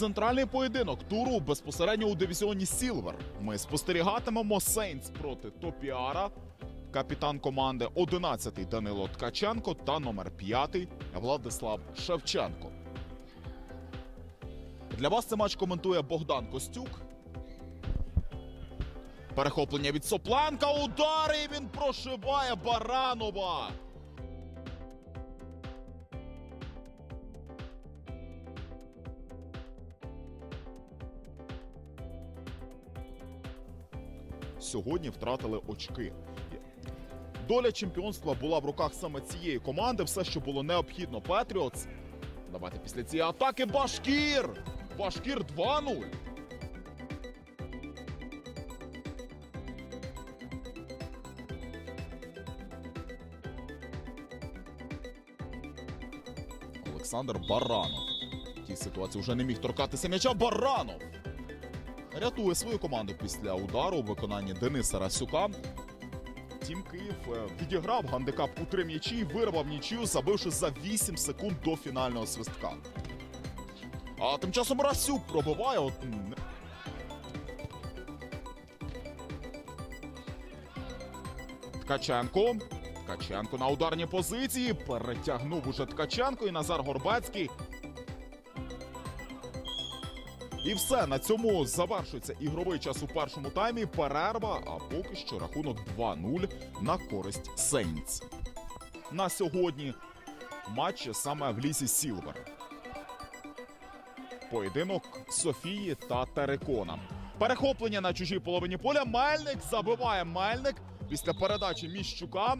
Центральний поєдинок туру безпосередньо у дивізіоні Сілвер. Ми спостерігатимемо Сейнс проти Топіара. Капітан команди 11-й Данило Ткаченко та номер 5 Владислав Шевченко. Для вас цей матч коментує Богдан Костюк. Перехоплення від Сопленка. Удар і він прошибає Баранова. Сьогодні втратили очки. Доля чемпіонства була в руках саме цієї команди. Все, що було необхідно Петріотс. Давайте після цієї атаки Башкір! Башкір 2-0. Олександр Баранов. В тій ситуації вже не міг торкатися м'яча. Баранов! Рятує свою команду після удару у виконанні Дениса Расюка. Тім Київ е, відіграв гандикап у три м'ячі і вирвав нічию, забивши за 8 секунд до фінального свистка. А тим часом Расюк пробиває. От... Ткаченко. Ткаченко на ударній позиції. Перетягнув уже Ткаченко і Назар Горбацький і все на цьому завершується ігровий час у першому таймі. Перерва, а поки що рахунок 2-0 на користь Сейнтс. На сьогодні матч саме в лісі Сілвер. Поєдинок Софії та Терекона. Перехоплення на чужій половині поля. Мельник забиває Мельник після передачі Міщука.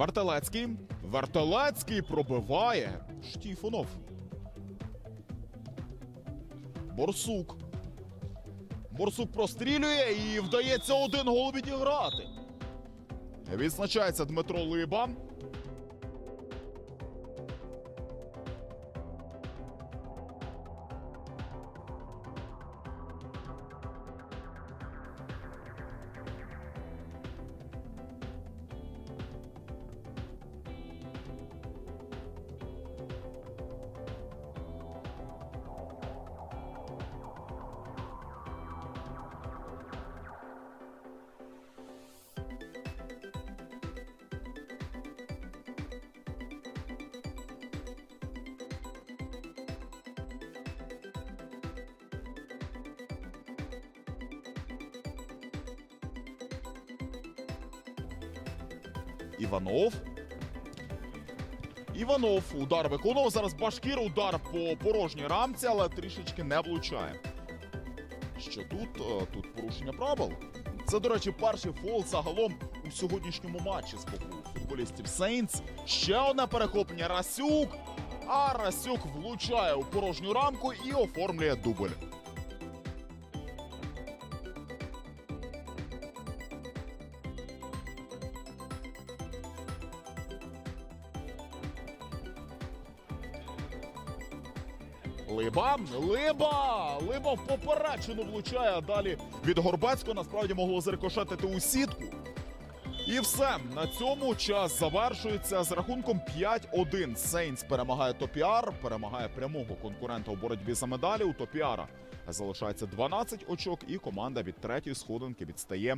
Вартелецький. Варталецький пробиває. Штіфонов. Борсук. Борсук прострілює і вдається один гол відіграти. Відзначається Дмитро Либа. Іванов. Іванов удар виконував. Зараз Башкір удар по порожній рамці, але трішечки не влучає. Що тут? Е, Тут порушення правил. Це, до речі, перший фол загалом у сьогоднішньому матчі з боку футболістів Сейнтс. Ще одне перехоплення Расюк. А Расюк влучає у порожню рамку і оформлює дубль. Либа, Либа! Либа в поперечину влучає, а далі від Горбацького насправді могло зрикошетити у сітку. І все. На цьому час завершується з рахунком 5-1. Сейнс перемагає Топіар, перемагає прямого конкурента у боротьбі за медалі у Топіара. Залишається 12 очок, і команда від третьої сходинки відстає